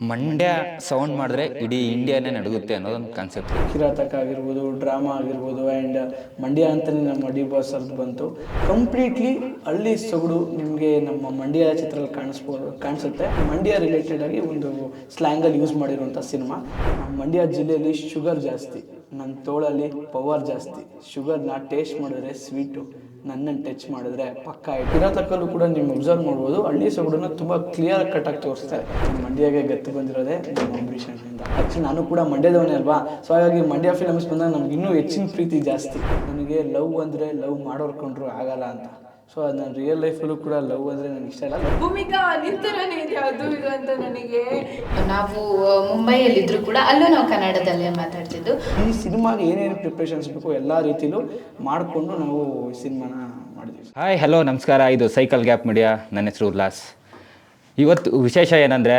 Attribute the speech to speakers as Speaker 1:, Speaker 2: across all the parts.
Speaker 1: Mandya sound ಮಾಡಿದ್ರೆ ಇಡೀ ಇಂಡಿಯಾನೇ ನಡುಗುತ್ತೆ ಅನ್ನೋದೊಂದು ಕಾನ್ಸೆಪ್ಟ್
Speaker 2: ಕಿರಾತಕ ಆಗಿರ್ಬೋದು ಡ್ರಾಮಾ ಆಗಿರ್ಬೋದು ಆ್ಯಂಡ್ ಮಂಡ್ಯ ಅಂತಲೇ ನಮ್ಮ ಡಿ ಬಾಸ್ ಅದು ಬಂತು. ಕಂಪ್ಲೀಟ್ಲಿ ಹಳ್ಳಿ ಸೊಗಡು ನಿಮಗೆ ನಮ್ಮ ಮಂಡ್ಯ ಚಿತ್ರದಲ್ಲಿ ಕಾಣಿಸ್ಬೋದು ಕಾಣಿಸುತ್ತೆ. ಮಂಡ್ಯ ರಿಲೇಟೆಡ್ ಆಗಿ ಒಂದು ಸ್ಲ್ಯಾಂಗಲ್ಲಿ ಯೂಸ್ ಮಾಡಿರುವಂಥ ಸಿನಿಮಾ ನಮ್ಮ ಮಂಡ್ಯ ಜಿಲ್ಲೆಯಲ್ಲಿ ಶುಗರ್ ಜಾಸ್ತಿ ನನ್ನ ತೋಳಲ್ಲಿ ಪವರ್ ಜಾಸ್ತಿ. ಶುಗರ್ನ ಟೇಸ್ಟ್ ಮಾಡಿದ್ರೆ ಸ್ವೀಟು ನನ್ನನ್ನು ಟಚ್ ಮಾಡಿದ್ರೆ ಪಕ್ಕ ತಕ್ಕಲ್ಲೂ ಕೂಡ ನೀವು ಅಬ್ಸರ್ವ್ ಮಾಡ್ಬೋದು ಹಳ್ಳಿ ಸೊಗಡನ್ನ ತುಂಬ ಕ್ಲಿಯರ್ ಕಟ್ ಆಗಿ ತೋರಿಸ್ತಾರೆ. ಮಂಡ್ಯಗೆ ಗತ್ತು ಬಂದಿರೋದೇ ನಮ್ಮ ಅಂಬರೀಷ್ ಅಣ್ಣನಿಂದ. ಆ್ಯಕ್ಚುಲಿ ನಾನು ಕೂಡ ಮಂಡ್ಯದವನೇ ಅಲ್ವಾ? ಸೊ ಹಾಗಾಗಿ ಮಂಡ್ಯ ಫಿಲಮ್ಸ್ ಬಂದಾಗ ನಮ್ಗೆ ಇನ್ನೂ ಹೆಚ್ಚಿನ ಪ್ರೀತಿ ಜಾಸ್ತಿ. ನನಗೆ ಲವ್ ಅಂದರೆ ಲವ್ ಮಾಡೋರ್ಕೊಂಡ್ರು ಆಗಲ್ಲ ಅಂತ. ಸೊ ಅದು ನಾನು ರಿಯಲ್ ಲೈಫಲ್ಲೂ ಕೂಡ ಲವ್ ಅಂದರೆ ನನಗೆ ಇಷ್ಟ ಇಲ್ಲ.
Speaker 3: ಭೂಮಿಕಾ ನಿಂತರನೇ ಇದೆ ಅದು ಇದು ಅಂತ ನನಗೆ.
Speaker 4: ನಾವು ಮುಂಬೈಯಲ್ಲಿದ್ದರೂ ಕೂಡ ಅಲ್ಲೂ ನಾವು ಕನ್ನಡದಲ್ಲೇ ಮಾತಾಡ್ತಿದ್ದು.
Speaker 2: ಈ ಸಿನಿಮಾಗೆ ಏನೇನು ಪ್ರಿಪ್ರೇಷನ್ಸ್ ಬೇಕು ಎಲ್ಲ ರೀತಿಲೂ ಮಾಡಿಕೊಂಡು ನಾವು ಈ ಸಿನಿಮಾನ ಮಾಡಿದ್ವಿ.
Speaker 1: ಹಾಯ್ ಹಲೋ ನಮಸ್ಕಾರ. ಇದು ಸೈಕಲ್ ಗ್ಯಾಪ್ ಮೀಡಿಯಾ ನನ್ನ ಹೆಸರು ಉಲ್ಲಾಸ್. ಇವತ್ತು ವಿಶೇಷ ಏನಂದರೆ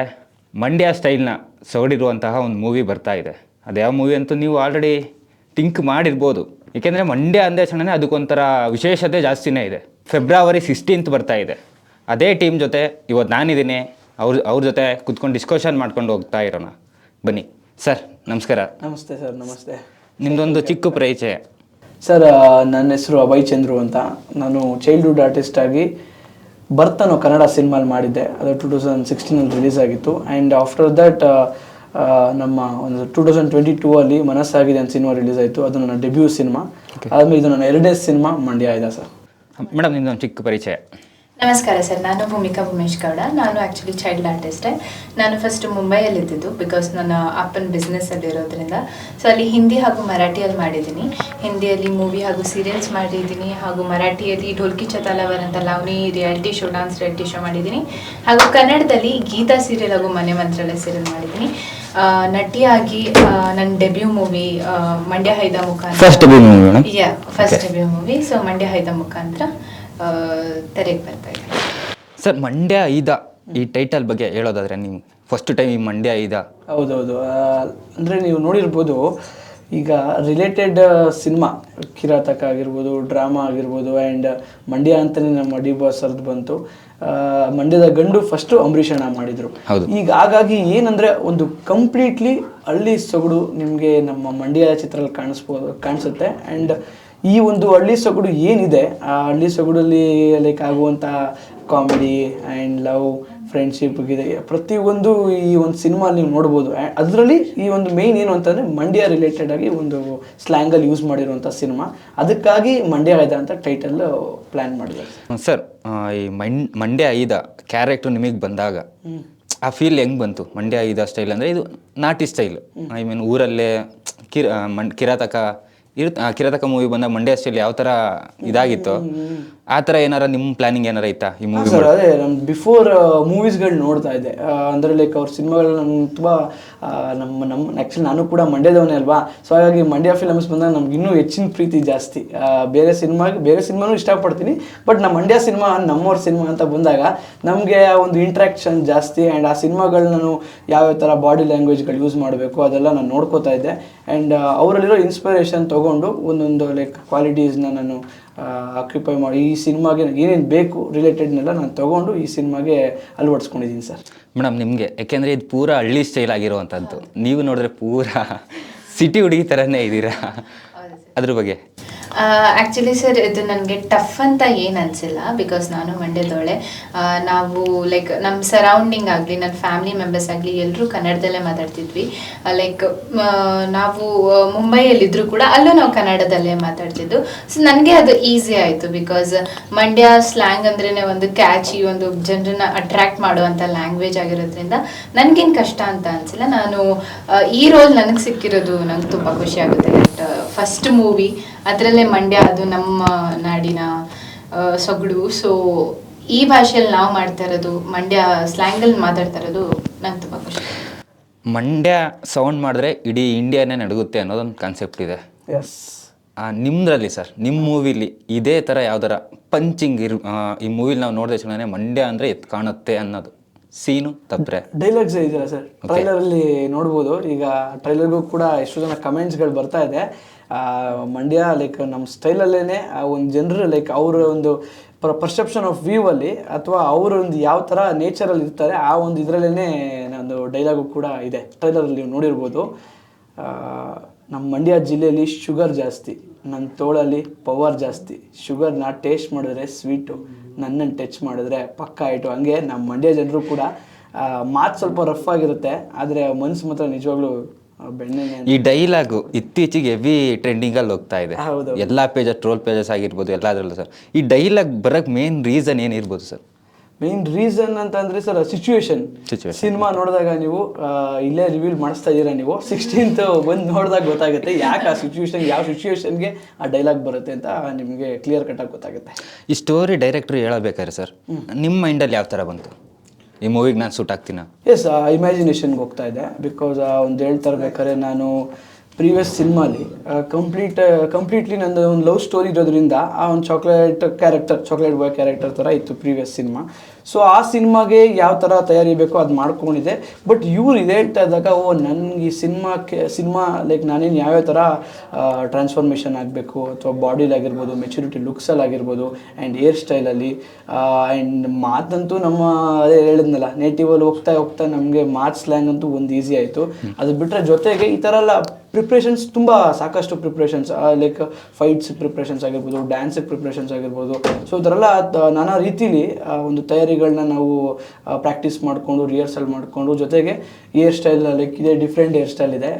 Speaker 1: ಮಂಡ್ಯ ಸ್ಟೈಲ್ನ ಸೊಗಡಿರುವಂತಹ ಒಂದು ಮೂವಿ ಬರ್ತಾ ಇದೆ. ಅದು ಯಾವ ಮೂವಿ ಅಂತೂ ನೀವು ಆಲ್ರೆಡಿ ಥಿಂಕ್ ಮಾಡಿರ್ಬೋದು. ಏಕೆಂದರೆ ಮಂಡ್ಯ ಅಂದೇ ತಕ್ಷಣನೇ ಅದಕ್ಕೊಂಥರ ವಿಶೇಷತೆ ಜಾಸ್ತಿನೇ ಇದೆ. ಫೆಬ್ರವರಿ ಸಿಕ್ಸ್ಟೀನ್ತ್ ಬರ್ತಾ ಇದೆ. ಅದೇ ಟೀಮ್ ಜೊತೆ ಇವತ್ತು ನಾನಿದ್ದೀನಿ. ಅವ್ರ ಅವ್ರ ಜೊತೆ ಕುತ್ಕೊಂಡು ಡಿಸ್ಕಷನ್ ಮಾಡ್ಕೊಂಡು ಹೋಗ್ತಾ ಇರೋಣ. ಬನ್ನಿ. ಸರ್ ನಮಸ್ಕಾರ.
Speaker 2: ನಮಸ್ತೆ ಸರ್ ನಮಸ್ತೆ.
Speaker 1: ನಿಮ್ದೊಂದು ಚಿಕ್ಕ ಪರಿಚಯ.
Speaker 2: ಸರ್ ನನ್ನ ಹೆಸರು ಅಭಯ್ ಚಂದ್ರು ಅಂತ. ನಾನು ಚೈಲ್ಡ್ಹುಡ್ ಆರ್ಟಿಸ್ಟ್ ಆಗಿ ಬರ್ತಾನು ಕನ್ನಡ ಸಿನಿಮಾಲ್ ಮಾಡಿದ್ದೆ. ಅದು ಟೂ ತೌಸಂಡ್ ಸಿಕ್ಸ್ಟೀನಲ್ಲಿ ರಿಲೀಸ್ ಆಗಿತ್ತು. ಆ್ಯಂಡ್ ಆಫ್ಟರ್ ದಟ್ ನಮ್ಮ ಒಂದು ಟೂ ತೌಸಂಡ್ ಟ್ವೆಂಟಿ ಟೂ ಅಲ್ಲಿ ಮನಸ್ಸಾಗಿದೆ ಅಂತ ಸಿನಿಮಾ ರಿಲೀಸ್ ಆಯಿತು. ಅದು ನನ್ನ ಡೆಬ್ಯೂ ಸಿನಿಮಾ. ಆದಮೇಲೆ ಇದು ನನ್ನ ಎರಡನೇ ಸಿನಿಮಾ ಮಂಡ್ಯ ಇದೆ ಸರ್.
Speaker 1: ಮೇಡಮ್ ನಿಮ್ಮದೊಂದು ಚಿಕ್ಕ ಪರಿಚಯ.
Speaker 4: ನಮಸ್ಕಾರ ಸರ್, ನಾನು ಭೂಮಿಕಾ ಉಮೇಶ್ ಗೌಡ. ನಾನು ಆ್ಯಕ್ಚುಲಿ ಚೈಲ್ಡ್ ಆರ್ಟಿಸ್ಟೇ ನಾನು ಫಸ್ಟ್ ಮುಂಬೈಯಲ್ಲಿ ಇದ್ದಿದ್ದು ಬಿಕಾಸ್ ನನ್ನ ಅಪ್ಪನ ಬಿಸ್ನೆಸ್ಸಲ್ಲಿ ಇರೋದ್ರಿಂದ. ಸೊ ಅಲ್ಲಿ ಹಿಂದಿ ಹಾಗೂ ಮರಾಠಿಯಲ್ಲಿ ಮಾಡಿದ್ದೀನಿ. ಹಿಂದಿಯಲ್ಲಿ ಮೂವಿ ಹಾಗೂ ಸೀರಿಯಲ್ಸ್ ಮಾಡಿದ್ದೀನಿ ಹಾಗೂ ಮರಾಠಿಯಲ್ಲಿ ಢೋಲ್ಕಿ ಚತಾಲವರ್ ಅಂತ lavani reality show dance reality show ಮಾಡಿದ್ದೀನಿ. ಹಾಗೂ ಕನ್ನಡದಲ್ಲಿ ಗೀತಾ ಸೀರಿಯಲ್ ಹಾಗೂ ಮನೆ ಮಂತ್ರಾಲಯ ಸೀರಿಯಲ್ ಮಾಡಿದ್ದೀನಿ. ನಟಿಯಾಗಿ ನನ್ನ ಡೆಬ್ಯೂ ಮೂವಿ ಮಂಡ್ಯ ಹೈದ ಮುಖಾಂತರ.
Speaker 1: First movie madam?
Speaker 4: Yeah first debut movie so Mandya Haida ಮುಖಾಂತರ ತೆರೆಗೆ ಬರ್ತಾ ಇದೆ.
Speaker 1: ಸರ್ ಮಂಡ್ಯ ಐದ ಈ ಟೈಟಲ್ ಬಗ್ಗೆ ಹೇಳೋದಾದ್ರೆ ನೀವು ಫಸ್ಟ್ ಟೈಮ್ ಈ ಮಂಡ್ಯ ಐದ
Speaker 2: ಹೌದೌದು. ಅಂದರೆ ನೀವು ನೋಡಿರ್ಬೋದು ಈಗ ರಿಲೇಟೆಡ್ ಸಿನಿಮಾ ಕಿರಾತಕ ಆಗಿರ್ಬೋದು ಡ್ರಾಮಾ ಆಗಿರ್ಬೋದು ಆ್ಯಂಡ್ ಮಂಡ್ಯ ಅಂತಲೇ ನಮ್ಮ ಡಿ ಬಾಸ್ ಅವ್ರದ್ದು ಬಂತು ಮಂಡ್ಯದ ಗಂಡು ಫಸ್ಟು ಅಂಬರೀಷ್ ಅಣ್ಣ ಮಾಡಿದರು. ಈಗ ಹಾಗಾಗಿ ಏನಂದರೆ ಒಂದು ಕಂಪ್ಲೀಟ್ಲಿ ಹಳ್ಳಿ ಸೊಗಡು ನಿಮಗೆ ನಮ್ಮ ಮಂಡ್ಯ ಚಿತ್ರದಲ್ಲಿ ಕಾಣಿಸ್ಬೋದು ಕಾಣಿಸುತ್ತೆ. ಆ್ಯಂಡ್ ಈ ಒಂದು ಹಳ್ಳಿ ಸೊಗಡು ಏನಿದೆ ಆ ಹಳ್ಳಿ ಸೊಗಡಲ್ಲಿ ಲೈಕ್ ಆಗುವಂಥ ಕಾಮಿಡಿ ಆ್ಯಂಡ್ ಲವ್ ಫ್ರೆಂಡ್ಶಿಪ್ ಇದೆ ಪ್ರತಿಯೊಂದು ಈ ಒಂದು ಸಿನಿಮಾ ನೀವು ನೋಡ್ಬೋದು. ಅದರಲ್ಲಿ ಈ ಒಂದು ಮೇಯ್ನ್ ಏನು ಅಂತಂದರೆ ಮಂಡ್ಯ ರಿಲೇಟೆಡ್ ಆಗಿ ಒಂದು ಸ್ಲ್ಯಾಂಗಲ್ಲಿ ಯೂಸ್ ಮಾಡಿರುವಂಥ ಸಿನಿಮಾ ಅದಕ್ಕಾಗಿ ಮಂಡ್ಯ ಐದ ಅಂತ ಟೈಟಲ್ ಪ್ಲ್ಯಾನ್ ಮಾಡಿದ್ದಾರೆ.
Speaker 1: ಸರ್ ಈ ಮಂಡ್ ಮಂಡ್ಯ ಐದ ಕ್ಯಾರೆಕ್ಟರ್ ನಿಮಗೆ ಬಂದಾಗ ಆ ಫೀಲ್ ಹೆಂಗೆ ಬಂತು? ಮಂಡ್ಯ ಐದ ಸ್ಟೈಲ್ ಅಂದರೆ ಇದು ನಾಟಿ ಸ್ಟೈಲ್ ಐ ಮೀನ್ ಊರಲ್ಲೇ ಕಿರ ಮಂಡ್ ಕಿರಾತಕ ಇರ್ ಕಿರತಕ ಮೂವಿ ಬಂದ ಮಂಡ್ಯ ಸ್ಟೈಲ್ ಯಾವ ತರ ಇದಾಗಿತ್ತು ಆ ತರ ಏನಾರ ನಿಮ್ ಪ್ಲಾನಿಂಗ್ ಏನಾರ ಇತ್ತಾ ಈ ಮೂವಿ
Speaker 2: ಸರ್ ಅದೇ ನಾನು ಬಿಫೋರ್ ಮೂವೀಸ್ಗಳು ನೋಡ್ತಾ ಇದ್ದೆ. ಅಂದ್ರೆ ಲೈಕ್ ಅವ್ರ ಸಿನಿಮಾಗಳು ನಾನು ತುಂಬ ನಮ್ಮ ನಮ್ಮ ಆ್ಯಕ್ಚುಲಿ ನಾನು ಕೂಡ ಮಂಡ್ಯದವನೇ ಅಲ್ವಾ? ಸೊ ಹಾಗಾಗಿ ಮಂಡ್ಯ ಫಿಲಮ್ಸ್ ಬಂದಾಗ ನಮ್ಗೆ ಇನ್ನೂ ಹೆಚ್ಚಿನ ಪ್ರೀತಿ ಜಾಸ್ತಿ. ಬೇರೆ ಸಿನಿಮಾ ಬೇರೆ ಸಿನಿಮಾನೂ ಇಷ್ಟಪಡ್ತೀನಿ. ಬಟ್ ನಮ್ಮ ಮಂಡ್ಯ ಸಿನಿಮಾ ನಮ್ಮವ್ರ ಸಿನಿಮಾ ಅಂತ ಬಂದಾಗ ನಮಗೆ ಒಂದು ಇಂಟ್ರ್ಯಾಕ್ಷನ್ ಜಾಸ್ತಿ ಆ್ಯಂಡ್ ಆ ಸಿನಿಮಾಗಳು ನಾನು ಯಾವ್ಯಾವ ಥರ ಬಾಡಿ ಲ್ಯಾಂಗ್ವೇಜ್ಗಳು ಯೂಸ್ ಮಾಡಬೇಕು ಅದೆಲ್ಲ ನಾನು ನೋಡ್ಕೋತಾ ಇದ್ದೆ. ಆ್ಯಂಡ್ ಅವರಲ್ಲಿರೋ ಇನ್ಸ್ಪಿರೇಷನ್ ತೊಗೊಂಡು ಒಂದೊಂದು ಲೈಕ್ ಕ್ವಾಲಿಟೀಸ್ನ ನಾನು ಆಕ್ಯುಪೈ ಮಾಡಿ, ಈ ಸಿನಿಮಾಗೆ ಏನೇನು ಬೇಕು ರಿಲೇಟೆಡ್ನೆಲ್ಲ ನಾನು ತೊಗೊಂಡು ಈ ಸಿನಿಮಾಗೆ ಅಳವಡಿಸ್ಕೊಂಡಿದ್ದೀನಿ ಸರ್.
Speaker 1: ಮೇಡಮ್, ನಿಮಗೆ ಯಾಕೆಂದರೆ ಇದು ಪೂರಾ ಹಳ್ಳಿ ಸ್ಟೈಲ್ ಆಗಿರುವಂಥದ್ದು ನೀವು ನೋಡಿದ್ರೆ ಪೂರಾ ಸಿಟಿ ಹುಡುಗಿ ಥರನೇ ಇದ್ದೀರಾ ಅದ್ರ ಬಗ್ಗೆ?
Speaker 4: ಆ್ಯಕ್ಚುಲಿ ಸರ್ ಇದು ನನಗೆ ಟಫ್ ಅಂತ ಏನು ಅನಿಸಿಲ್ಲ ಬಿಕಾಸ್ ನಾನು ಮಂಡ್ಯದವಳೆ ನಾವು ಲೈಕ್ ನಮ್ಮ ಸರೌಂಡಿಂಗ್ ಆಗಲಿ ನನ್ನ ಫ್ಯಾಮಿಲಿ ಮೆಂಬರ್ಸ್ ಆಗಲಿ ಎಲ್ಲರೂ ಕನ್ನಡದಲ್ಲೇ ಮಾತಾಡ್ತಿದ್ವಿ. ಲೈಕ್ ನಾವು ಮುಂಬೈಯಲ್ಲಿದ್ದರೂ ಕೂಡ ಅಲ್ಲೂ ನಾವು ಕನ್ನಡದಲ್ಲೇ ಮಾತಾಡ್ತಿದ್ದು. ಸೊ ನನಗೆ ಅದು ಈಸಿ ಆಯಿತು ಬಿಕಾಸ್ ಮಂಡ್ಯ ಸ್ಲ್ಯಾಂಗ್ ಅಂದ್ರೇ ಒಂದು ಕ್ಯಾಚಿ ಒಂದು ಜನರನ್ನ ಅಟ್ರ್ಯಾಕ್ಟ್ ಮಾಡುವಂಥ ಲ್ಯಾಂಗ್ವೇಜ್ ಆಗಿರೋದ್ರಿಂದ ನನಗೇನು ಕಷ್ಟ ಅಂತ ಅನಿಸಿಲ್ಲ. ನಾನು ಈ ರೋಲ್ ನನಗೆ ಸಿಕ್ಕಿರೋದು ನಂಗೆ ತುಂಬ ಖುಷಿ ಆಗುತ್ತೆ. ಫಸ್ಟ್ ಮೂವಿ ಅದರಲ್ಲೇ ಮಂಡ್ಯ ಅದು ನಮ್ಮ ನಾಡಿನ ಸೊಗಡು. ಸೊ ಈ ಭಾಷೆಯಲ್ಲಿ ನಾವು ಮಾಡ್ತಾ ಇರೋದು ಮಂಡ್ಯ ಸ್ಲ್ಯಾಂಗಲ್ಲಿ ಮಾತಾಡ್ತಾ ಇರೋದು ನಂಗೆ ತುಂಬ ಖುಷಿ
Speaker 1: ಮಂಡ್ಯ ಸೌಂಡ್ ಮಾಡಿದ್ರೆ ಇಡೀ ಇಂಡಿಯಾನೇ ನಡಗುತ್ತೆ ಅನ್ನೋದೊಂದು ಕಾನ್ಸೆಪ್ಟ್ ಇದೆ.
Speaker 2: ಎಸ್
Speaker 1: ಆ, ನಿಮ್ದ್ರಲ್ಲಿ ಸರ್ ನಿಮ್ಮ ಮೂವಿಲಿ ಇದೇ ಥರ ಯಾವ್ದಾರ ಪಂಚಿಂಗ್ ಇರ್ ಆ, ಈ ಮೂವಿಲಿ ನಾವು ನೋಡಿದ ತಕ್ಷಣ ಮಂಡ್ಯ ಅಂದರೆ ಎತ್ ಕಾಣುತ್ತೆ ಅನ್ನೋದು. ಸೀನು ತಪ್ಪರೆ?
Speaker 2: ಡೈಲಾಗ್ಸ್ ಇದೆಯಲ್ಲ ಸರ್. ಟ್ರೈಲರಲ್ಲಿ ನೋಡ್ಬೋದು. ಈಗ ಟ್ರೈಲರ್ಗೂ ಕೂಡ ಎಷ್ಟು ಜನ ಕಮೆಂಟ್ಸ್ಗಳು ಬರ್ತಾ ಇದೆ. ಮಂಡ್ಯ ಲೈಕ್ ನಮ್ಮ ಸ್ಟೈಲಲ್ಲೇ ಆ ಒಂದು ಜನರು ಲೈಕ್ ಅವರ ಒಂದು ಪರ್ಸೆಪ್ಷನ್ ಆಫ್ ವ್ಯೂ ಅಲ್ಲಿ ಅಥವಾ ಅವರ ಒಂದು ಯಾವ ಥರ ನೇಚರಲ್ಲಿ ಇರ್ತಾರೆ ಆ ಒಂದು ಇದರಲ್ಲೇ ಒಂದು ಡೈಲಾಗು ಕೂಡ ಇದೆ. ಟ್ರೈಲರಲ್ಲಿ ನೀವು ನೋಡಿರ್ಬೋದು. ನಮ್ಮ ಮಂಡ್ಯ ಜಿಲ್ಲೆಯಲ್ಲಿ ಶುಗರ್ ಜಾಸ್ತಿ. ನನ್ನ ತೋಳಲ್ಲಿ ಪವರ್ ಜಾಸ್ತಿ. ಶುಗರ್ನ ಟೇಸ್ಟ್ ಮಾಡಿದ್ರೆ ಸ್ವೀಟು ನನ್ನನ್ನು ಟಚ್ ಮಾಡಿದ್ರೆ ಪಕ್ಕ ಆಯಿತು ಹಂಗೆ ನಮ್ಮ ಮಂಡ್ಯ ಜನರು ಕೂಡ ಮಾತು ಸ್ವಲ್ಪ ರಫ್ ಆಗಿರುತ್ತೆ. ಆದರೆ ಮನಸ್ಸು ಮಾತ್ರ ನಿಜವಾಗ್ಲೂ ಬೆಣ್ಣೆನೆ
Speaker 1: ಈ ಡೈಲಾಗು ಇತ್ತೀಚೆಗೆ ಹೆವಿ ಟ್ರೆಂಡಿಂಗಲ್ಲಿ ಹೋಗ್ತಾ ಇದೆ.
Speaker 2: ಹೌದು.
Speaker 1: ಎಲ್ಲ ಪೇಜಸ್ ಟ್ರೋಲ್ ಪೇಜಸ್ ಆಗಿರ್ಬೋದು ಎಲ್ಲದರಲ್ಲೂ ಸರ್. ಈ ಡೈಲಾಗ್ ಬರೋಕ್ಕೆ ಮೇನ್ ರೀಸನ್ ಏನಿರ್ಬೋದು ಸರ್?
Speaker 2: ಮೇನ್ ರೀಸನ್ ಅಂತಂದ್ರೆ ಸರ್ ಸಿಚುವೇಶನ್. ಸಿನಿಮಾ ನೋಡಿದಾಗ ನೀವು ಇಲ್ಲೇ ರಿವೀಲ್ ಮಾಡಿಸ್ತಾ ಇದ್ದೀರಾ ನೀವು? ಸಿಕ್ಸ್ಟೀನ್ತ್ ಬಂದು ನೋಡಿದಾಗ ಗೊತ್ತಾಗುತ್ತೆ ಯಾಕೆ ಆ ಸಿಚುವೇಶನ್ ಯಾವ ಸಿಚುವೇಶನ್ಗೆ ಆ ಡೈಲಾಗ್ ಬರುತ್ತೆ ಅಂತ ನಿಮಗೆ ಕ್ಲಿಯರ್ ಕಟ್ಟಾಗಿ ಗೊತ್ತಾಗುತ್ತೆ.
Speaker 1: ಈ ಸ್ಟೋರಿ ಡೈರೆಕ್ಟ್ರು ಹೇಳಬೇಕಾದ್ರೆ ಸರ್ ನಿಮ್ಮ ಮೈಂಡಲ್ಲಿ ಯಾವ ಥರ ಬಂತು? ಈ ಮೂವಿಗೆ ನಾನು ಸೂಟ್ ಆಗ್ತೀನ?
Speaker 2: ಎಸ್ ಇಮ್ಯಾಜಿನೇಷನ್ಗೆ ಹೋಗ್ತಾ ಇದೆ ಬಿಕಾಸ್ ಒಂದು ಹೇಳ್ತಾ ಇರ್ಬೇಕಾದ್ರೆ ನಾನು ಪ್ರೀವಿಯಸ್ ಸಿನಿಮಾಲಿ ಕಂಪ್ಲೀಟ್ ಕಂಪ್ಲೀಟ್ಲಿ ನಂದು ಒಂದು ಲವ್ ಸ್ಟೋರಿ ಇರೋದ್ರಿಂದ ಆ ಒಂದು chocolate character chocolate boy character ಥರ ಇತ್ತು ಪ್ರೀವಿಯಸ್ ಸಿನಿಮಾ ಸೊ ಆ ಸಿನಿಮಾಗೆ ಯಾವ ಥರ ತಯಾರಿ ಬೇಕೋ ಅದು ಮಾಡ್ಕೊಂಡಿದ್ದೆ. ಬಟ್ ಇವ್ರು ಇದೇ ಹೇಳ್ತಾ ಇದ್ದಾಗ ಓ ನನಗೆ ಈ ಸಿನಿಮಾಕ್ಕೆ ಸಿನಿಮಾ ಲೈಕ್ ನಾನೇನು ಯಾವ್ಯಾವ ಥರ ಟ್ರಾನ್ಸ್ಫಾರ್ಮೇಷನ್ ಆಗಬೇಕು ಅಥವಾ ಬಾಡಿಲಿ ಆಗಿರ್ಬೋದು ಮೆಚುರಿಟಿ ಲುಕ್ಸಲ್ಲಿ ಆಗಿರ್ಬೋದು ಆ್ಯಂಡ್ ಹೇರ್ ಸ್ಟೈಲಲ್ಲಿ ಆ್ಯಂಡ್ ಮಾತಂತೂ ನಮ್ಮ ಅದೇ ಹೇಳಿದ್ನಲ್ಲ ನೇಟಿವಲ್ಲಿ ಹೋಗ್ತಾ ಹೋಗ್ತಾ ನಮಗೆ ಮಾತ್ ಸ್ಲ್ಯಾಂಗ್ ಅಂತೂ ಒಂದು ಈಸಿ ಆಯಿತು. ಅದು ಬಿಟ್ಟರೆ ಜೊತೆಗೆ ಈ ಥರ ಎಲ್ಲ ಪ್ರಿಪ್ರೇಷನ್ಸ್ ತುಂಬ ಸಾಕಷ್ಟು ಪ್ರಿಪ್ರೇಷನ್ಸ್ ಲೈಕ್ ಫೈಟ್ಸ್ ಪ್ರಿಪ್ರೇಷನ್ಸ್ ಆಗಿರ್ಬೋದು ಡ್ಯಾನ್ಸಿಗೆ ಪ್ರಿಪ್ರೇಷನ್ಸ್ ಆಗಿರ್ಬೋದು. ಸೊ ಇದರೆಲ್ಲ ನಾನಾ ರೀತಿಲಿ ಒಂದು ತಯಾರಿಗಳನ್ನ ನಾವು ಪ್ರಾಕ್ಟೀಸ್ ಮಾಡಿಕೊಂಡು ರಿಹರ್ಸಲ್ ಮಾಡಿಕೊಂಡು, ಜೊತೆಗೆ ಹೇರ್ ಸ್ಟೈಲ್ ಲೈಕ್ ಇದೆ ಡಿಫ್ರೆಂಟ್ ಹೇರ್ ಸ್ಟೈಲ್ ಇದೆ.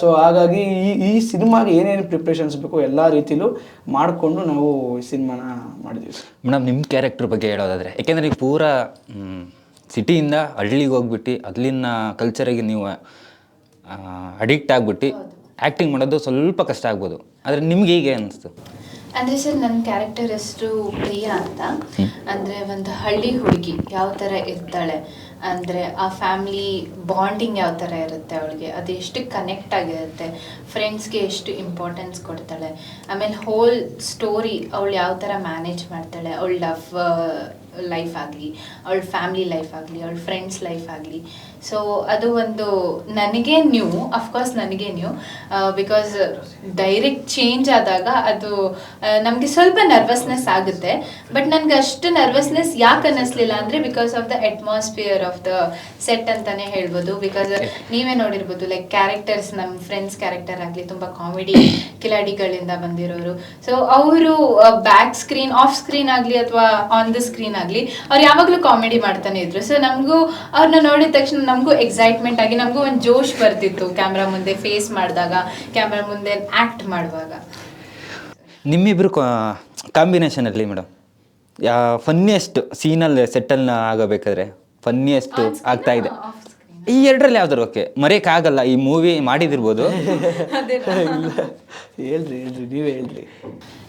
Speaker 2: ಸೊ ಹಾಗಾಗಿ ಈ ಈ ಸಿನಿಮಾಗೆ ಏನೇನು ಪ್ರಿಪ್ರೇಷನ್ಸ್ ಬೇಕು ಎಲ್ಲ ರೀತಿಲೂ ಮಾಡಿಕೊಂಡು ನಾವು ಈ ಸಿನಿಮಾನ ಮಾಡಿದ್ದೀವಿ
Speaker 1: ಮೇಡಮ್ ನಿಮ್ಮ ಕ್ಯಾರೆಕ್ಟರ್ ಬಗ್ಗೆ ಹೇಳೋದಾದರೆ ಯಾಕೆಂದರೆ ಈಗ ಪೂರಾ ಸಿಟಿಯಿಂದ ಹಳ್ಳಿಗೆ ಹೋಗ್ಬಿಟ್ಟು, ಅಲ್ಲಿನ ಕಲ್ಚರಿಗೆ ನೀವು ಅಡಿಕ್ಟ್ ಆಗಿಬಿಟ್ಟು ಆ್ಯಕ್ಟಿಂಗ್ ಮಾಡೋದು ಸ್ವಲ್ಪ ಕಷ್ಟ ಆಗ್ಬೋದು. ಆದರೆ ನಿಮ್ಗೆ ಹೀಗೆ ಅನಿಸ್ತು?
Speaker 4: ಅಂದ್ರೆ ಸರ್ ನನ್ನ ಕ್ಯಾರೆಕ್ಟರ್ ಎಷ್ಟು ಪ್ರಿಯ ಅಂತ. ಅಂದ್ರೆ ಒಂದು ಹಳ್ಳಿ ಹುಡುಗಿ ಯಾವ ಥರ ಇರ್ತಾಳೆ? ಅಂದ್ರೆ ಆ ಫ್ಯಾಮಿಲಿ ಬಾಂಡಿಂಗ್ ಯಾವ ಥರ ಇರುತ್ತೆ ಅವಳಿಗೆ? ಅದು ಎಷ್ಟು ಕನೆಕ್ಟ್ ಆಗಿರುತ್ತೆ? ಫ್ರೆಂಡ್ಸ್ಗೆ ಎಷ್ಟು ಇಂಪಾರ್ಟೆನ್ಸ್ ಕೊಡ್ತಾಳೆ? ಆಮೇಲೆ ಹೋಲ್ ಸ್ಟೋರಿ ಅವಳು ಯಾವ ಥರ ಮ್ಯಾನೇಜ್ ಮಾಡ್ತಾಳೆ? ಅವಳ ಲವ್ ಲೈಫ್ ಆಗಲಿ ಅವಳ ಫ್ಯಾಮಿಲಿ ಲೈಫ್ ಆಗಲಿ ಅವಳ ಫ್ರೆಂಡ್ಸ್ ಲೈಫ್ ಆಗಲಿ. ಸೊ ಅದು ಒಂದು ನನಗೆ ನ್ಯೂ ಅಫ್ಕೋರ್ಸ್ ನನಗೆ ನ್ಯೂ ಬಿಕಾಸ್ ಡೈರೆಕ್ಟ್ ಚೇಂಜ್ ಆದಾಗ ಅದು ನಮಗೆ ಸ್ವಲ್ಪ ನರ್ವಸ್ನೆಸ್ ಆಗುತ್ತೆ. ಬಟ್ ನನಗೆ ಅಷ್ಟು ನರ್ವಸ್ನೆಸ್ ಯಾಕೆ ಅನ್ನಿಸ್ಲಿಲ್ಲ ಅಂದರೆ because of the atmosphere of the set ಅಂತಲೇ ಹೇಳ್ಬೋದು. ಬಿಕಾಸ್ ನೀವೇ ನೋಡಿರ್ಬೋದು ಲೈಕ್ ಕ್ಯಾರೆಕ್ಟರ್ಸ್ ನಮ್ಮ ಫ್ರೆಂಡ್ಸ್ ಕ್ಯಾರೆಕ್ಟರ್ ಆಗಲಿ ತುಂಬ ಕಾಮಿಡಿ ಕಿಲಾಡಿಗಳಿಂದ ಬಂದಿರೋರು. ಸೊ ಅವರು ಬ್ಯಾಕ್ ಸ್ಕ್ರೀನ್ ಆಫ್ ಸ್ಕ್ರೀನ್ ಆಗಲಿ ಅಥವಾ ಆನ್ ದ ಸ್ಕ್ರೀನ್ ಆಗಲಿ, ಅವ್ರು ಯಾವಾಗಲೂ ಕಾಮಿಡಿ ಮಾಡ್ತಾನೆ ಇದ್ರು. ಸೊ ನಮಗೂ ಅವ್ರನ್ನ ನೋಡಿದ ತಕ್ಷಣ ನಮಗೂ ಎಕ್ಸೈಟ್ಮೆಂಟ್ ಆಗಿ ನಮಗೂ ಒಂದು ಜೋಶ್ ಬರ್ತಿತ್ತು ಕ್ಯಾಮ್ರಾ ಮುಂದೆ ಫೇಸ್ ಮಾಡಿದಾಗ ಕ್ಯಾಮ್ರಾ ಮುಂದೆ ಆ್ಯಕ್ಟ್ ಮಾಡುವಾಗ.
Speaker 1: ನಿಮ್ಮಿಬ್ಬರು ಕಾಂಬಿನೇಷನಲ್ಲಿ ಮೇಡಮ್ ಯಾ ಫನ್ನಿಯೆಸ್ಟ್ ಸೀನಲ್ಲಿ ಸೆಟ್ಟಲ್ನ ಆಗಬೇಕಾದ್ರೆ ಫನ್ನಿಯೆಸ್ಟ್ ಆಗ್ತಾ ಇದೆ. ಈ ಎರಡರಲ್ಲಿ ಯಾವ್ದಾರು ಓಕೆ ಆಗಲ್ಲ ಈ ಮೂವಿ ಮಾಡಿದಿರ್ಬೋದು.
Speaker 2: ಹೇಳ್ರಿ ಹೇಳ್ರಿ ನೀವೇ ಹೇಳ್ರಿ.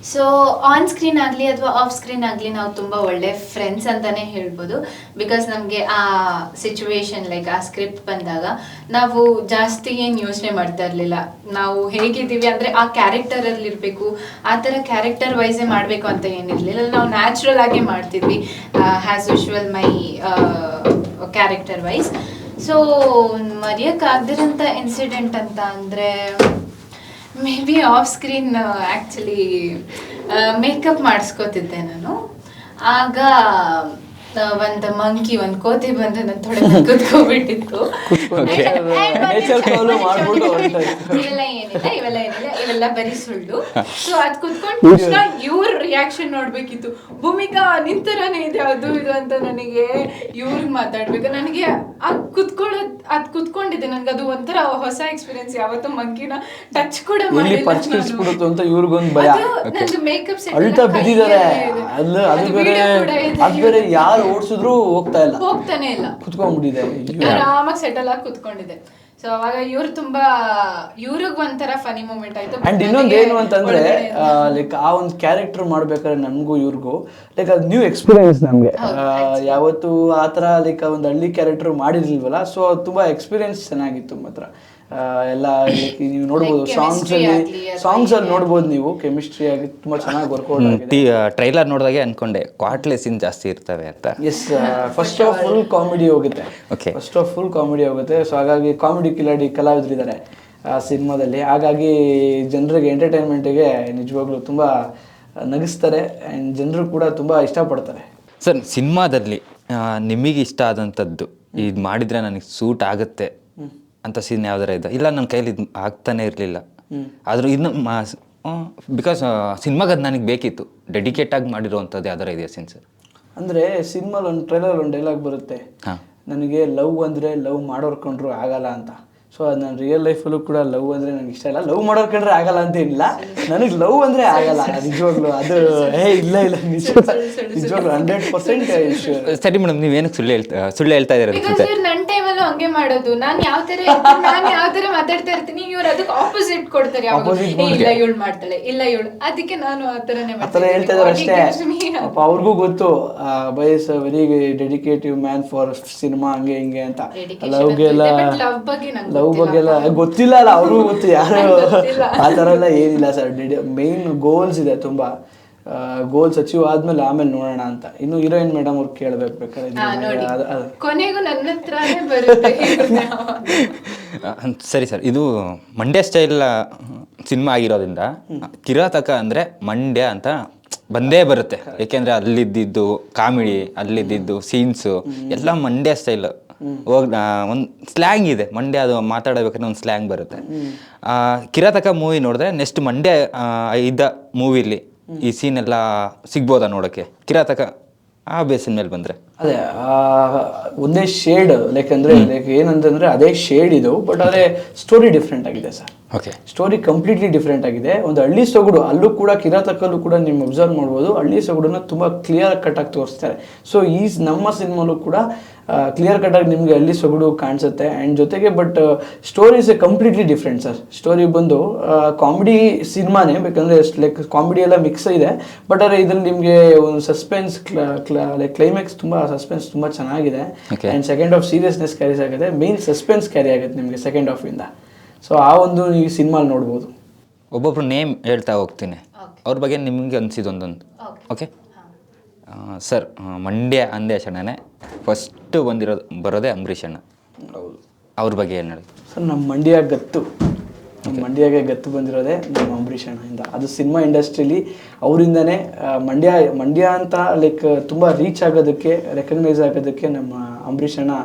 Speaker 4: ಸೊ ಆನ್ ಸ್ಕ್ರೀನ್ ಆಗಲಿ ಅಥವಾ ಆಫ್ ಸ್ಕ್ರೀನ್ ಆಗಲಿ ನಾವು ತುಂಬ ಒಳ್ಳೆ ಫ್ರೆಂಡ್ಸ್ ಅಂತಾನೆ ಹೇಳ್ಬೋದು. ಬಿಕಾಸ್ ನಮಗೆ ಆ ಸಿಚುವೇಶನ್ ಲೈಕ್ ಆ ಸ್ಕ್ರಿಪ್ಟ್ ಬಂದಾಗ ನಾವು ಜಾಸ್ತಿ ಏನು ಯೋಚನೆ ಮಾಡ್ತಾ ಇರಲಿಲ್ಲ. ನಾವು ಹೇಗಿದ್ದೀವಿ ಅಂದರೆ ಆ ಕ್ಯಾರೆಕ್ಟರಲ್ಲಿ ಇರಬೇಕು ಆ ಥರ ಕ್ಯಾರೆಕ್ಟರ್ ವೈಸೇ ಮಾಡಬೇಕು ಅಂತ ಏನಿರಲಿಲ್ಲ. ನಾವು ನ್ಯಾಚುರಲ್ ಆಗಿ ಮಾಡ್ತಿದ್ವಿ. As usual my character wise so ಮರೆಯೋಕ್ಕಾಗದಿರೋಂಥ incident ಅಂತ ಅಂದರೆ maybe off screen actually makeup ಮಾಡಿಸ್ಕೋತಿದ್ದೆ ನಾನು. ಆಗ ಒಂದು ಮಂಕಿ ಒಂದು ಕೋತಿ ಬಂದು ನನ್ನ ತೊಡೆ
Speaker 2: ಹೊರ್ಟೋಯ್ತು.
Speaker 4: ಇವೆಲ್ಲ ಏನಿಲ್ಲ ಇವೆಲ್ಲ ಏನಿಲ್ಲ ಇವೆಲ್ಲ ಬರೀ ಸುಳ್ಳು. ಸೊ ಅದ್ ಕುತ್ಕೊಂಡು ಇವ್ರ ರಿಯಾಕ್ಷನ್ ನೋಡ್ಬೇಕಿತ್ತು. ಭೂಮಿಕಾ ನಿಂತರನೇ ಇದೆ ಅದು ಇದು ಅಂತ ನನಗೆ ಇವ್ರ ಮಾತಾಡ್ಬೇಕು. ನನಗೆ ಅದ್ ಕುತ್ಕೊಳ್ಳೋದ್ ಅದ್ ಕುತ್ಕೊಂಡಿದೆ ನನ್ಗೆ ಅದು ಒಂಥರ ಹೊಸ ಎಕ್ಸ್ಪೀರಿಯನ್ಸ್ ಯಾವತ್ತು ಮಂಕಿನ ಟಚ್ ಕೂಡ
Speaker 2: ಮಾಡಿ. ಅಂತ ಇವ್ರಿಗೊಂದು ಭಯ.
Speaker 4: ಮೇಕಪ್ ಸೆಟ್
Speaker 2: ಅಳ್ತಾ ಬಿದ್ದಿದ್ದಾರೆ. ಅದು ಬೇರೆ ಅದು ಬೇರೆ ಯಾರು ಓಡಿಸಿದ್ರು ಹೋಗ್ತಾ ಇಲ್ಲ.
Speaker 4: ಹೋಗ್ತಾನೆ ಇಲ್ಲ.
Speaker 2: ಕುತ್ಕೊಂಡ್ಬಿಟ್ಟಿದೆ.
Speaker 4: ಆರಾಮಾಗಿ ಸೆಟಲ್ ಆಗಿ ಕುತ್ಕೊಂಡಿದೆ. ಸೊ ಅವಾಗ ಇವ್ರು ತುಂಬಾ ಇವ್ರಿಗ್ ಒಂಥರ ಫನಿ ಮೂಮೆಂಟ್ ಆಯ್ತು.
Speaker 2: ಅಂಡ್ ಇನ್ನೊಂದು ಏನು ಅಂತಂದ್ರೆ ಲೈಕ್ ಆ ಒಂದು ಕ್ಯಾರೆಕ್ಟರ್ ಮಾಡ್ಬೇಕಾದ್ರೆ ನಮಗೂ ಇವ್ರಿಗೂ ಲೈಕ್ ಅದು ನ್ಯೂ ಎಕ್ಸ್ಪೀರಿಯನ್ಸ್ ನಮಗೆ. ಯಾವತ್ತು ಆ ಥರ ಲೈಕ್ ಒಂದು ಹಳ್ಳಿ ಕ್ಯಾರೆಕ್ಟರ್ ಮಾಡಿರ್ಲಿಲ್ವಲ್ಲ? ಸೊ ತುಂಬಾ ಎಕ್ಸ್ಪೀರಿಯನ್ಸ್ ಚೆನ್ನಾಗಿತ್ತು ಮಾತ್ರ. ಎಲ್ಲ ನೀವು ನೋಡ್ಬೋದು ಸಾಂಗ್ಸ್ ಅಲ್ಲಿ ಸಾಂಗ್ಸ್ ಅಲ್ಲಿ ನೋಡ್ಬೋದು ನೀವು ಕೆಮಿಸ್ಟ್ರಿ ಆಗಿ ತುಂಬಾ ಚೆನ್ನಾಗಿ ವರ್ಕೌಟ್ ಆಗಿದೆ.
Speaker 1: ಟ್ರೈಲರ್ ನೋಡಿದಾಗೆ ಅನ್ಕೊಂಡೆ ಕ್ವಾಟ್ಲೆ ಸೀನ್ ಜಾಸ್ತಿ ಇರ್ತವೆ ಅಂತ.
Speaker 2: Yes first half full comedy ಹೋಗುತ್ತೆ.
Speaker 1: Okay
Speaker 2: first half full comedy ಹೋಗುತ್ತೆ. ಸೊ ಹಾಗಾಗಿ ಕಾಮಿಡಿ ಕಿಲಾಡಿ ಕಲಾವಿದರಿದ್ದಾರೆ ಆ ಸಿನಿಮಾದಲ್ಲಿ. ಹಾಗಾಗಿ ಜನರಿಗೆ ಎಂಟರ್ಟೈನ್ಮೆಂಟಿಗೆ ನಿಜವಾಗ್ಲೂ ತುಂಬ ನಗಿಸ್ತಾರೆ ಆ್ಯಂಡ್ ಜನರು ಕೂಡ ತುಂಬ ಇಷ್ಟಪಡ್ತಾರೆ.
Speaker 1: ಸರ್ ಸಿನಿಮಾದಲ್ಲಿ ನಿಮಗೆ ಇಷ್ಟ ಆದಂಥದ್ದು ಇದು ಮಾಡಿದರೆ ನನಗೆ ಸೂಟ್ ಆಗುತ್ತೆ. ಅಂತ ಸೀನ್ ಯಾವ್ದಾರ ಇದೆ ಇಲ್ಲ ನನ್ನ ಕೈಲಿ ಇದು ಆಗ್ತಾನೆ ಇರಲಿಲ್ಲ. ಆದರೂ ಇನ್ನು ಬಿಕಾಸ್ ಸಿನಿಮಾಗೆ ಅದು ನನಗೆ ಬೇಕಿತ್ತು. ಡೆಡಿಕೇಟಾಗಿ ಮಾಡಿರೋವಂಥದ್ದು ಯಾವ್ದಾರ ಇದೆಯಾ ಸೀನ್ ಸರ್
Speaker 2: ಅಂದರೆ ಸಿನಿಮಾಲ್ ಒಂದು ಟ್ರೈಲರ್ ಒಂದು ಡೈಲಾಗ್ ಬರುತ್ತೆ.
Speaker 1: ಹಾಂ.
Speaker 2: ನನಗೆ ಲವ್ ಅಂದರೆ ಲವ್ ಮಾಡೋರ್ ಕಂಡ್ರು ಆಗಲ್ಲ ಅಂತ. ಸೊ ಅದು ನಾನು ರಿಯಲ್ ಲೈಫಲ್ಲೂ ಕೂಡ ಲವ್ ಅಂದರೆ ನನಗೆ ಇಷ್ಟ ಇಲ್ಲ. ಲವ್ ಮಾಡೋರ್ ಕಂಡ್ರೆ ಆಗಲ್ಲ ಅಂತ ಇಲ್ಲ ನನಗೆ ಲವ್ ಅಂದರೆ ಆಗಲ್ಲ. ನಿಜವಾಗ್ಲು ಅದು ಏ ಇಲ್ಲ ಇಲ್ಲ. ನಿಜ ನಿಜವಾಗ್ಲು ಹಂಡ್ರೆಡ್ ಪರ್ಸೆಂಟ್
Speaker 1: ಸರಿ ಮೇಡಮ್ ನೀವೇನಕ್ಕೆ ಸುಳ್ಳು ಹೇಳ್ತಾ ಸುಳ್ಳು ಹೇಳ್ತಾ ಇದ್ದೀರ
Speaker 4: ಹಂಗೆ ಮಾಡೋದು. ನಾನು ಯಾವ ತರ ನಾನು ಯಾವ ತರ ಮಾತಾಡ್ತಾ ಇರ್ತೀನಿ ಇವ್ರು ಅದಕ್ಕೆ ಆಪೋಸಿಟ್ ಕೊಡ್ತಾರೆ ಯಾವಾಗ
Speaker 2: Opposite
Speaker 4: ಏ, ಇಲ್ಲ ಇವಳು ಮಾಡ್ತಾಳೆ ಇಲ್ಲ ಇವಳು. ಅದಕ್ಕೆ ನಾನು ಆ ತರನೇ
Speaker 2: ಆ ಥರ ಹೇಳ್ತಾ ಇದ್ದಾರೆ ಅಷ್ಟೇ. ಪಾಪ ಅವ್ರಿಗೂ ಗೊತ್ತು because very dedicative man for cinema ಹಂಗೆ ಹಿಂಗೆ ಅಂತ.
Speaker 4: ಲವ್
Speaker 2: ಲವ್ಗೆ ಎಲ್ಲ
Speaker 4: ಅಂತ ಇದೆ, but love ಬಗ್ಗೆ ನಂಗ್
Speaker 2: ಲವ್ ಬಗ್ಗೆ ಎಲ್ಲ ಗೊತ್ತಿಲ್ಲ ಅಲ್ಲ ಅವ್ರಿಗೂ ಗೊತ್ತು ಯಾರು. ಆ ತರ ಎಲ್ಲ ಏನಿಲ್ಲ ಸರ್ ಮೇನ್ ಗೋಲ್ಸ್ ಇದೆ ತುಂಬಾ. ಗೋಲ್ಸ್ ಅಚೀವ್ ಆದ್ಮೇಲೆ ಆಮೇಲೆ ನೋಡೋಣ ಅಂತ. ಇನ್ನು ಹೀರೋಯಿನ್ ಮೇಡಮ್ ಅವ್ರು ಕೇಳ್ಬೇಕು ಬೇಕಾದ್ರೆ
Speaker 4: ಕೊನೆಗೂ ನನ್ನ ಹತ್ರನೇ ಬರುತ್ತೆ
Speaker 1: ಸರಿ ಸರ್. ಇದು ಮಂಡ್ಯ ಸ್ಟೈಲ್ ಸಿನಿಮಾ ಆಗಿರೋದ್ರಿಂದ ಕಿರಾತಕ ಅಂದ್ರೆ ಮಂಡ್ಯ ಅಂತ ಬಂದೇ ಬರುತ್ತೆ. ಯಾಕೆಂದ್ರೆ ಅಲ್ಲಿದ್ದಿದ್ದು ಕಾಮಿಡಿ ಅಲ್ಲಿದ್ದಿದ್ದು ಸೀನ್ಸ್ ಎಲ್ಲ ಮಂಡ್ಯ ಸ್ಟೈಲ್. ಹೋಗ್ ಒಂದು ಸ್ಲ್ಯಾಂಗ್ ಇದೆ. ಮಂಡ್ಯ ಅದು ಮಾತಾಡಬೇಕಂದ್ರೆ ಒಂದು ಸ್ಲ್ಯಾಂಗ್ ಬರುತ್ತೆ. ಆ, ಕಿರಾತಕ ಮೂವಿ ನೋಡಿದ್ರೆ ನೆಕ್ಸ್ಟ್ ಮಂಡ್ಯ ಇದ್ದ ಮೂವಿಲಿ ಈ ಸೀನ್ ಎಲ್ಲ ಸಿಗ್ಬೋದಾ ನೋಡೋಕ್ಕೆ? ಕಿರಾತಕ ಆ ಬೇಸಿನ ಮೇಲೆ ಬಂದರೆ.
Speaker 2: ಅದೇ ಆ, ಒಂದೇ ಶೇಡ್ ಲೈಕ್ ಅಂದ್ರೆ ಲೈಕ್ ಏನಂತಂದ್ರೆ ಅದೇ ಶೇಡ್ ಇದು ಬಟ್ ಅದೇ ಸ್ಟೋರಿ ಡಿಫ್ರೆಂಟ್ ಆಗಿದೆ sir.
Speaker 1: Okay
Speaker 2: story completely different ಆಗಿದೆ. ಒಂದು ಹಳ್ಳಿ ಸೊಗಡು ಅಲ್ಲೂ ಕೂಡ ಕಿರಾತಕಲ್ಲೂ ಕೂಡ ನೀವು ಅಬ್ಸರ್ವ್ ಮಾಡ್ಬೋದು. ಹಳ್ಳಿ ಸೊಗಡನ್ನ ತುಂಬಾ ಕ್ಲಿಯರ್ ಕಟ್ ಆಗಿ ತೋರಿಸ್ತಾರೆ. ಸೊ ಈ ನಮ್ಮ ಸಿನಿಮಾಲು ಕೂಡ ಕ್ಲಿಯರ್ ಕಟ್ ಆಗಿ ನಿಮಗೆ ಹಳ್ಳಿ ಸೊಗಡು ಕಾಣಿಸುತ್ತೆ. ಆ್ಯಂಡ್ ಜೊತೆಗೆ but story is a completely different sir. Story ಬಂದು ಕಾಮಿಡಿ ಸಿನಿಮಾನೇ ಬೇಕಂದ್ರೆ ಲೈಕ್ ಕಾಮಿಡಿ ಎಲ್ಲ ಮಿಕ್ಸ್ ಇದೆ. ಬಟ್ ಆದರೆ ಇದ್ರಲ್ಲಿ ನಿಮಗೆ ಒಂದು ಸಸ್ಪೆನ್ಸ್ ಲೈಕ್ ಕ್ಲೈಮ್ಯಾಕ್ಸ್ ತುಂಬ ಸಸ್ಪೆನ್ಸ್ ತುಂಬ ಚೆನ್ನಾಗಿದೆ.
Speaker 1: And
Speaker 2: and second half seriousness carries ಆಗುತ್ತೆ. ಮೇನ್ ಸಸ್ಪೆನ್ಸ್ ಕ್ಯಾರಿ ಆಗುತ್ತೆ ನಿಮಗೆ ಸೆಕೆಂಡ್ ಆಫಿಂದ ಸೊ ಆ ಒಂದು ಈ ಸಿನಿಮಾಲ್ ನೋಡ್ಬೋದು.
Speaker 1: ಒಬ್ಬೊಬ್ರು ನೇಮ್ ಹೇಳ್ತಾ ಹೋಗ್ತೀನಿ. ಅವ್ರ ಬಗ್ಗೆ ನಿಮಗೆ ಅನಿಸಿದ್ದು ಒಂದೊಂದು. ಓಕೆ ಸರ್ ಮಂಡ್ಯ ಅಂದೇ ಅಣ್ಣನೇ. ಫಸ್ಟು ಬಂದಿರೋದು ಬರೋದೇ ಅಂಬರೀಷ್ ಅಣ್ಣ.
Speaker 2: ಹೌದು.
Speaker 1: ಅವ್ರ ಬಗ್ಗೆ ಏನು ಹೇಳಿ?
Speaker 2: ಸರ್ ನಮ್ಮ ಮಂಡ್ಯ ಗತ್ತು. ಮಂಡ್ಯಗೆ ಗತ್ತು ಬಂದಿರೋದೇ ನಮ್ಮ ಅಂಬರೀಷ್ ಅಣ್ಣಯಿಂದ ಅದು ಸಿನಿಮಾ ಇಂಡಸ್ಟ್ರಿಲಿ ಅವರಿಂದನೇ ಮಂಡ್ಯ ಮಂಡ್ಯ ಅಂತ ಲೈಕ್ ತುಂಬ ರೀಚ್ ಆಗೋದಕ್ಕೆ ರೆಕಗ್ನೈಸ್ ಆಗೋದಕ್ಕೆ ನಮ್ಮ ಅಂಬರೀಷ್ ಅಣ್ಣ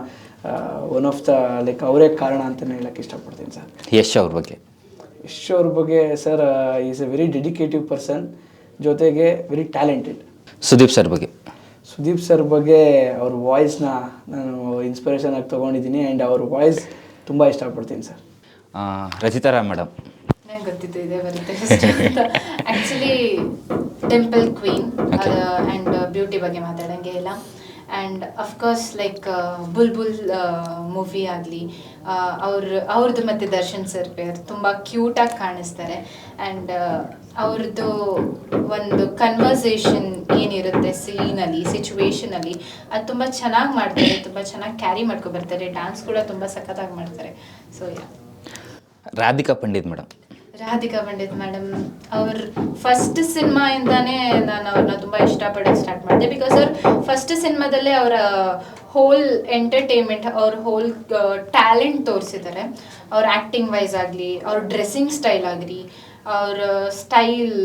Speaker 2: ಒನ್ ಆಫ್ ದ ಲೈಕ್ ಅವರೇ ಕಾರಣ ಅಂತಲೇ ಹೇಳಕ್ಕೆ ಇಷ್ಟಪಡ್ತೀನಿ ಸರ್.
Speaker 1: ಯಶ್ ಅವ್ರ ಬಗ್ಗೆ.
Speaker 2: ಯಶ್ ಅವ್ರ ಬಗ್ಗೆ sir is a very dedicative person ಜೊತೆಗೆ ವೆರಿ ಟ್ಯಾಲೆಂಟೆಡ್
Speaker 1: ಸುದೀಪ್ ಸರ್ ಬಗ್ಗೆ.
Speaker 2: ಸುದೀಪ್ ಸರ್ ಬಗ್ಗೆ ಅವ್ರ ವಾಯ್ಸ್ನ ನಾನು ಇನ್ಸ್ಪಿರೇಷನ್ ಆಗಿ ತೊಗೊಂಡಿದ್ದೀನಿ ಆ್ಯಂಡ್ ಅವ್ರ ವಾಯ್ಸ್ ತುಂಬ ಇಷ್ಟಪಡ್ತೀನಿ ಸರ್.
Speaker 1: ಆ, ರಚಿತಾ ರಾಮ್ ಮೇಡಮ್
Speaker 4: ನಂಗೆ ಗೊತ್ತಿತ್ತು ಇದೆ ಬರುತ್ತೆ actually temple queen and beauty ಬಗ್ಗೆ ಮಾತಾಡೋಂಗೆ ಇಲ್ಲ. And of course like Bulbul movie ಆಗಲಿ ಅವ್ರ ಅವ್ರದ್ದು ಮತ್ತು ದರ್ಶನ್ ಸರ್ ಪೇರ್ ತುಂಬ ಕ್ಯೂಟಾಗಿ ಕಾಣಿಸ್ತಾರೆ. ಆ್ಯಂಡ್ ಅವ್ರದ್ದು ಒಂದು ಕನ್ವರ್ಸೇಷನ್ ಏನಿರುತ್ತೆ ಸೀನಲ್ಲಿ ಸಿಚುವೇಶನಲ್ಲಿ ಅದು ತುಂಬ ಚೆನ್ನಾಗಿ ಮಾಡ್ತಾರೆ ತುಂಬ ಚೆನ್ನಾಗಿ ಕ್ಯಾರಿ ಮಾಡ್ಕೊಬರ್ತಾರೆ ಡ್ಯಾನ್ಸ್ ಕೂಡ ತುಂಬ ಸಖತ್ತಾಗಿ ಮಾಡ್ತಾರೆ. So yeah
Speaker 1: Radhika Pandit madam.
Speaker 4: Radhika Pandit madam ಅವ್ರ ಫಸ್ಟ್ ಸಿನಿಮಾಯಿಂದಾನೇ ನಾನು ಅವ್ರನ್ನ ತುಂಬ ಇಷ್ಟಪಡೋಕೆ ಸ್ಟಾರ್ಟ್ ಮಾಡಿದೆ. ಬಿಕಾಸ್ ಅವ್ರ ಫಸ್ಟ್ ಸಿನಿಮಾದಲ್ಲೇ ಅವರ ಹೋಲ್ ಎಂಟರ್ಟೈನ್ಮೆಂಟ್ ಅವ್ರ ಹೋಲ್ ಟ್ಯಾಲೆಂಟ್ ತೋರಿಸಿದ್ದಾರೆ ಅವ್ರ ಆ್ಯಕ್ಟಿಂಗ್ ವೈಸ್ ಆಗಲಿ ಅವ್ರ ಡ್ರೆಸ್ಸಿಂಗ್ ಸ್ಟೈಲ್ ಆಗಲಿ ಅವ್ರ ಸ್ಟೈಲ್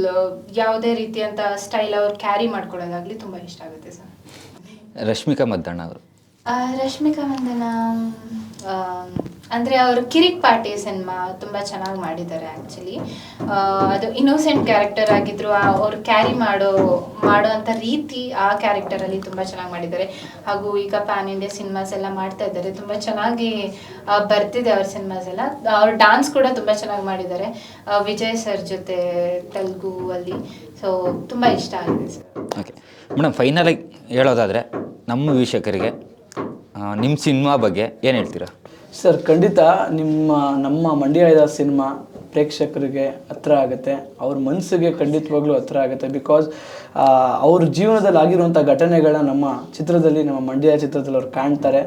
Speaker 4: ಯಾವುದೇ ರೀತಿಯಂಥ ಸ್ಟೈಲ್ ಅವ್ರು ಕ್ಯಾರಿ ಮಾಡ್ಕೊಳ್ಳೋದಾಗಲಿ ತುಂಬ ಇಷ್ಟ ಆಗುತ್ತೆ ಸರ್.
Speaker 1: ರಶ್ಮಿಕಾ ಮದ್ದಣ್ಣ ಅವರು.
Speaker 4: ರಶ್ಮಿಕಾ ಮಂದನ ಅಂದರೆ ಅವರು ಕಿರಿಕ್ ಪಾರ್ಟಿ ಸಿನಿಮಾ ತುಂಬ ಚೆನ್ನಾಗಿ ಮಾಡಿದ್ದಾರೆ ಆ್ಯಕ್ಚುಲಿ ಅದು ಇನ್ನೋಸೆಂಟ್ ಕ್ಯಾರೆಕ್ಟರ್ ಆಗಿದ್ರು ಅವರು ಕ್ಯಾರಿ ಮಾಡೋ ಮಾಡೋ ಅಂಥ ರೀತಿ ಆ ಕ್ಯಾರೆಕ್ಟರಲ್ಲಿ ತುಂಬ ಚೆನ್ನಾಗಿ ಮಾಡಿದ್ದಾರೆ. ಹಾಗೂ ಈಗ ಪ್ಯಾನ್ ಇಂಡಿಯಾ ಸಿನಿಮಾಸ್ ಎಲ್ಲ ಮಾಡ್ತಾ ಇದ್ದಾರೆ. ತುಂಬ ಚೆನ್ನಾಗಿ ಬರ್ತಿದೆ ಅವ್ರ ಸಿನಿಮಾಸ್ ಎಲ್ಲ. ಅವ್ರ ಡಾನ್ಸ್ ಕೂಡ ತುಂಬ ಚೆನ್ನಾಗಿ ಮಾಡಿದ್ದಾರೆ. ವಿಜಯ್ ಸರ್ ಜೊತೆ ತೆಲುಗು ಅಲ್ಲಿ. ಸೊ ತುಂಬ ಇಷ್ಟ ಆಗಿದೆ ಸರ್.
Speaker 1: ಓಕೆ ಮೇಡಮ್ ಫೈನಲಾಗಿ ಹೇಳೋದಾದರೆ, ನಮ್ಮ ವೀಕ್ಷಕರಿಗೆ ನಿಮ್ಮ ಸಿನಿಮಾ ಬಗ್ಗೆ ಏನು ಹೇಳ್ತೀರಾ?
Speaker 2: ಸರ್ ಖಂಡಿತ ನಿಮ್ಮ ನಮ್ಮ ಮಂಡ್ಯದ ಸಿನಿಮಾ ಪ್ರೇಕ್ಷಕರಿಗೆ ಹತ್ರ ಆಗುತ್ತೆ. ಅವ್ರ ಮನಸ್ಸಿಗೆ ಖಂಡಿತವಾಗ್ಲೂ ಹತ್ರ ಆಗುತ್ತೆ. ಬಿಕಾಸ್ ಅವ್ರ ಜೀವನದಲ್ಲಿ ಆಗಿರುವಂಥ ಘಟನೆಗಳನ್ನ ನಮ್ಮ ಚಿತ್ರದಲ್ಲಿ ನಮ್ಮ ಮಂಡ್ಯ ಚಿತ್ರದಲ್ಲಿ ಅವ್ರು ಕಾಣ್ತಾರೆ.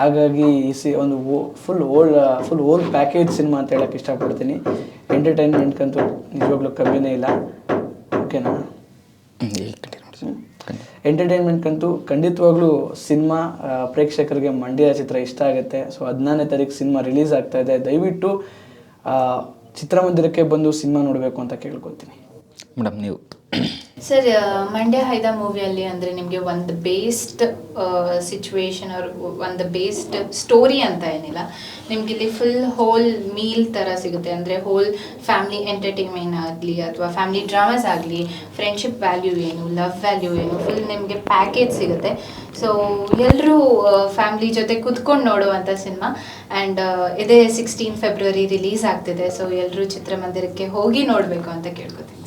Speaker 2: ಹಾಗಾಗಿ ಈ ಸಿ ಒಂದು full old full old package cinema ಅಂತ ಹೇಳಕ್ಕೆ ಇಷ್ಟಪಡ್ತೀನಿ. ಎಂಟರ್ಟೈನ್ಮೆಂಟ್ಗಂತೂ ನಿಜವಾಗ್ಲೂ ಕಮ್ಮಿನೇ ಇಲ್ಲ. ಓಕೆನಾ
Speaker 1: ಖಂಡಿತ.
Speaker 2: ಎಂಟರ್ಟೈನ್ಮೆಂಟ್ಗಂತೂ ಖಂಡಿತವಾಗ್ಲೂ ಸಿನಿಮಾ ಪ್ರೇಕ್ಷಕರಿಗೆ ಮಂಡ್ಯ ಚಿತ್ರ ಇಷ್ಟ ಆಗುತ್ತೆ. ಸೊ ಹದಿನಾರನೇ ತಾರೀಕು ಸಿನಿಮಾ ರಿಲೀಸ್ ಆಗ್ತಾ ಇದೆ. ದಯವಿಟ್ಟು ಚಿತ್ರಮಂದಿರಕ್ಕೆ ಬಂದು ಸಿನಿಮಾ ನೋಡಬೇಕು ಅಂತ ಕೇಳ್ಕೊತೀನಿ.
Speaker 1: ಮೇಡಮ್, ನೀವು
Speaker 4: ಸರ್ ಮಂಡ್ಯ ಹೈದ ಮೂವಿಯಲ್ಲಿ ಅಂದರೆ ನಿಮಗೆ ಒಂದು ಬೇಸ್ಡ್ ಸಿಚುವೇಶನ್ ಅವ್ರ ಒಂದು ಬೇಸ್ಡ್ ಸ್ಟೋರಿ ಅಂತ ಏನಿಲ್ಲ. ನಿಮ್ಗೆ ಇಲ್ಲಿ ಫುಲ್ ಹೋಲ್ ಮೀಲ್ ಥರ ಸಿಗುತ್ತೆ. ಅಂದರೆ ಹೋಲ್ ಫ್ಯಾಮಿಲಿ ಎಂಟರ್ಟೈನ್ಮೆಂಟ್ ಆಗಲಿ ಅಥವಾ ಫ್ಯಾಮಿಲಿ ಡ್ರಾಮಾಸ್ ಆಗಲಿ ಫ್ರೆಂಡ್ಶಿಪ್ ವ್ಯಾಲ್ಯೂ ಏನು ಲವ್ ವ್ಯಾಲ್ಯೂ ಏನು ಫುಲ್ ನಿಮಗೆ ಪ್ಯಾಕೇಜ್ ಸಿಗುತ್ತೆ. ಸೊ ಎಲ್ಲರೂ ಫ್ಯಾಮಿಲಿ ಜೊತೆ ಕುತ್ಕೊಂಡು ನೋಡುವಂಥ ಸಿನಿಮಾ ಆ್ಯಂಡ್ ಇದೇ ಸಿಕ್ಸ್ಟೀನ್ ಫೆಬ್ರವರಿ ರಿಲೀಸ್ ಆಗ್ತಿದೆ. ಸೊ ಎಲ್ಲರೂ ಚಿತ್ರಮಂದಿರಕ್ಕೆ ಹೋಗಿ ನೋಡಬೇಕು ಅಂತ ಕೇಳ್ಕೊತೀನಿ.